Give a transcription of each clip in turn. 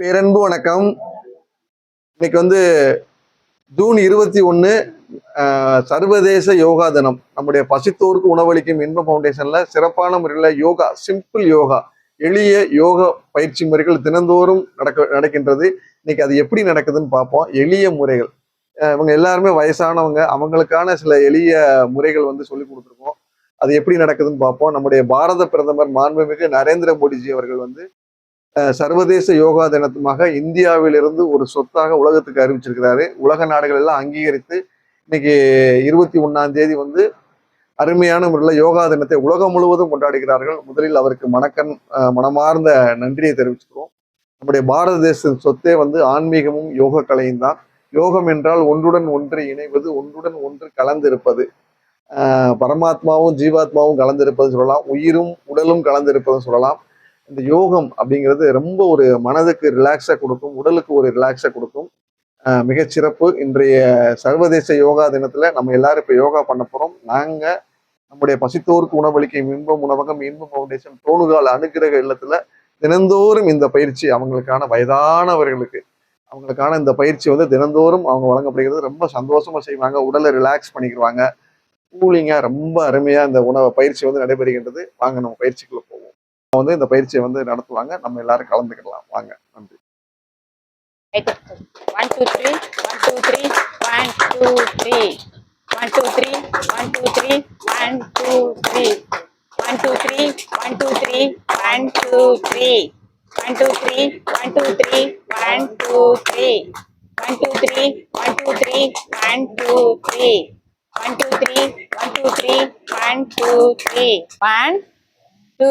பேரன்பு வணக்கம். இன்னைக்கு வந்து ஜூன் இருபத்தி ஒன்று சர்வதேச யோகா தினம். நம்முடைய பசித்தோருக்கு உணவளிக்கும் இன்ப ஃபவுண்டேஷன்ல சிறப்பான முறையில் யோகா சிம்பிள் யோகா எளிய யோகா பயிற்சி முறைகள் தினந்தோறும் நடக்க நடக்கின்றது. இன்னைக்கு அது எப்படி நடக்குதுன்னு பார்ப்போம். எளிய முறைகள். இவங்க எல்லாருமே வயசானவங்க. அவங்களுக்கான சில எளிய முறைகள் வந்து சொல்லி கொடுத்துருக்கோம். அது எப்படி நடக்குதுன்னு பார்ப்போம். நம்முடைய பாரத பிரதமர் மாண்புமிகு நரேந்திர மோடிஜி அவர்கள் வந்து சர்வதேச யோகா தினத்துமாக இந்தியாவிலிருந்து ஒரு சொத்தாக உலகத்துக்கு அறிவிச்சிருக்கிறாரு. உலக நாடுகள் எல்லாம் அங்கீகரித்து இன்னைக்கு இருபத்தி ஒன்னாம் தேதி வந்து அருமையான முறையில் யோகா தினத்தை உலகம் முழுவதும் கொண்டாடுகிறார்கள். முதலில் அவருக்கு மணக்கன் மனமார்ந்த நன்றியை தெரிவிச்சுக்கிறோம். நம்முடைய பாரத தேசத்தின் சொத்தே வந்து ஆன்மீகமும் யோக கலையும் தான். யோகம் என்றால் ஒன்றுடன் ஒன்று இணைவது ஒன்றுடன் ஒன்று கலந்திருப்பது. பரமாத்மாவும் ஜீவாத்மாவும் கலந்திருப்பது சொல்லலாம். உயிரும் உடலும் கலந்திருப்பதும் சொல்லலாம். இந்த யோகம் அப்படிங்கிறது ரொம்ப ஒரு மனதுக்கு ரிலாக்ஸாக கொடுக்கும் உடலுக்கு ஒரு ரிலாக்ஸாக கொடுக்கும். மிகச்சிறப்பு இன்றைய சர்வதேச யோகா தினத்தில் நம்ம எல்லாரும் இப்போ யோகா பண்ண போகிறோம் நாங்கள் நம்முடைய பசித்தோருக்கு உணவளிக்கும் இன்பம் உணவகம் இன்பம் ஃபவுண்டேஷன் தோணுகால் அனுகிரக இல்லத்தில் தினந்தோறும் இந்த பயிற்சி அவங்களுக்கான வயதானவர்களுக்கு அவங்களுக்கான இந்த பயிற்சி வந்து தினந்தோறும் அவங்க வழங்கப்படுகிறது. ரொம்ப சந்தோஷமாக செய்வாங்க. உடலை ரிலாக்ஸ் பண்ணிக்கிடுவாங்க கூலிங்காக ரொம்ப அருமையாக இந்த உணவு பயிற்சி வந்து நடைபெறுகின்றது. வாங்க நம்ம பயிற்சிக்குள்ள வந்து இந்த பயிற்சியை வந்து நடத்துவாங்க நம்ம எல்லாரும் கலந்துக்கலாம் வாங்க நன்றி one two three one two three two three one two three one two three one two three one two three one two three one two three one two three one two three one two three one two three one two three one two three one two three one two three one two three one two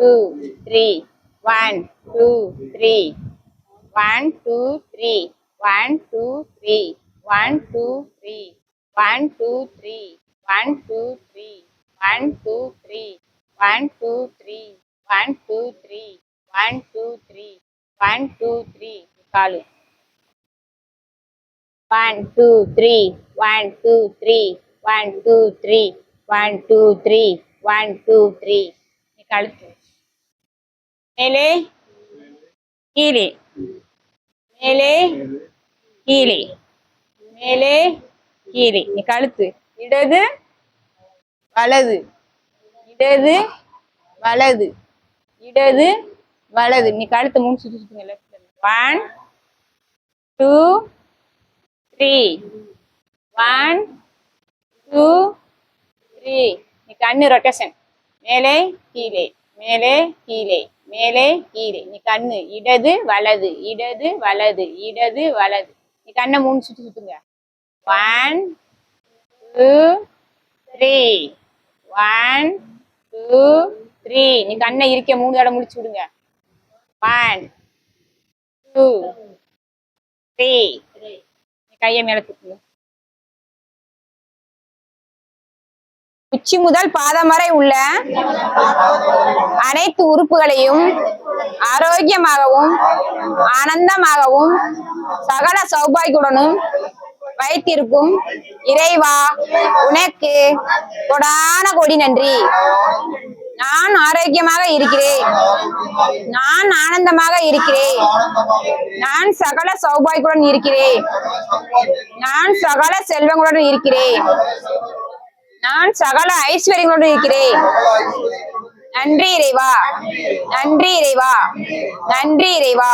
two, three. One, two, three. One, two, three. One, two, three. One, two, three. One, two, three. One, two, three. One, two, three. One, two, three. One, two, three. One, two, three. One, two, three. காலு One, two, three. One, two, three. One, two, three. One, two, three. One, two, three. கழுத்து. மேலே கீழே. மேலே கீழே. மேலே கீழே. நீ கழுத்து. இடது வலது. இடது வலது. இடது வலது. நீ கழுத்து மூணு சுற்றி சுத்துங்க left one two three one two three நீ கண்ணு ரொட்டேஷன் மேலே கீழே மேலே கீழே மேலே கீழே. நீ கண்ணு இடது வலது இடது வலது இடது வலது. நீ கண்ணை மூணு சுத்தி சுத்துங்க. One two three one two three நீ கண்ணை இருக்க மூணு தடவை முடிச்சு விடுங்க. ஒன் டூ த்ரீ நீ கையை மேலே தூக்குங்க. உச்சி முதல் பாதம் வரை உள்ள அனைத்து உறுப்புகளையும் ஆரோக்கியமாகவும் ஆனந்தமாகவும் சகல சௌபாகியுடனும் வைத்திருக்கும் இறைவா உனக்கு கொடான கொடி நன்றி. நான் ஆரோக்கியமாக இருக்கிறேன். நான் ஆனந்தமாக இருக்கிறேன். நான் சகல சௌபாகியுடன் இருக்கிறேன். நான் சகல செல்வங்களுடன் இருக்கிறேன். நான் சகல ஐஸ்வர்யங்களோடு இருக்கிறேன். நன்றி இறைவா. நன்றி இறைவா. நன்றி இறைவா.